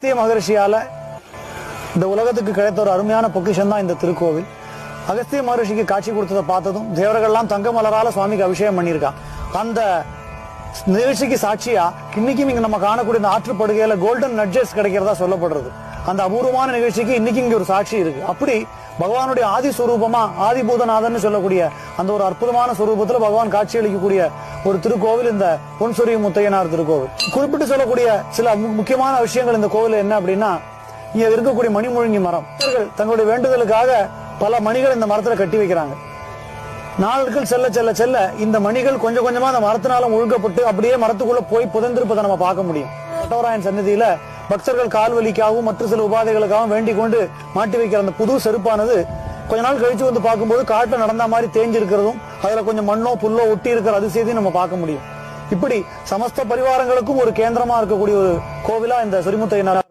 அகஸ்திய மகரிஷியால இந்த உலகத்துக்கு கிடைத்த ஒரு அருமையான பொக்கிஷம் தான் இந்த திருக்கோவில். அகஸ்திய மகரிஷிக்கு காட்சி கொடுத்ததை பார்த்ததும் தேவர்கள்லாம் தங்க மலரால சுவாமிக்கு அபிஷேகம் பண்ணியிருக்கான் அந்த நிகழ்ச்சிக்கு சாட்சியா இன்னைக்கும் இங்க நம்ம காணக்கூடிய இந்த ஆற்றுப்படுகையில கோல்டன் நட்ஜஸ் கிடைக்கிறதா சொல்லப்படுறது. அந்த அபூர்வமான நிகழ்ச்சிக்கு இன்னைக்கு இங்க ஒரு சாட்சி இருக்கு. அப்படி பகவானுடைய ஆதி சுரூபமா ஆதிபூதநாதன் சொல்லக்கூடிய அந்த ஒரு அற்புதமான சுரூபத்துல பகவான் காட்சி அளிக்கக்கூடிய ஒரு திருக்கோவில் இந்த பொன்சுரிய முத்தையனார் திருக்கோவில். குறிப்பிட்டு சொல்லக்கூடிய சில முக்கியமான விஷயங்கள் இந்த கோவில் என்ன அப்படின்னா இங்க இருக்கக்கூடிய மணிமுழுங்கி மரம். தங்களுடைய வேண்டுதலுக்காக பல மணிகள் இந்த மரத்துல கட்டி வைக்கிறாங்க. நாட்கள் செல்ல செல்ல செல்ல இந்த மணிகள் கொஞ்சம் கொஞ்சமா அந்த மரத்தினால முழுக்கப்பட்டு அப்படியே மரத்துக்குள்ள போய் புதைந்திருப்பதை நம்ம பார்க்க முடியும். கட்டோராயன் சன்னதியில பக்தர்கள் கால் வலிக்காகவும் மற்ற சில உபாதைகளுக்காகவும் வேண்டிக் கொண்டு மாட்டி வைக்கிற அந்த புது செருப்பானது கொஞ்ச நாள் கழிச்சு வந்து பார்க்கும்போது காட்டுல நடந்த மாதிரி தேஞ்சிருக்கிறதும் அதுல கொஞ்சம் மண்ணோ புல்லோ ஒட்டி இருக்கிற அதிசயத்தையும் நம்ம பார்க்க முடியும். இப்படி சமஸ்த பரிவாரங்களுக்கும் ஒரு கேந்திரமா இருக்கக்கூடிய ஒரு கோவிலா இந்த சொரிமுத்தையனார்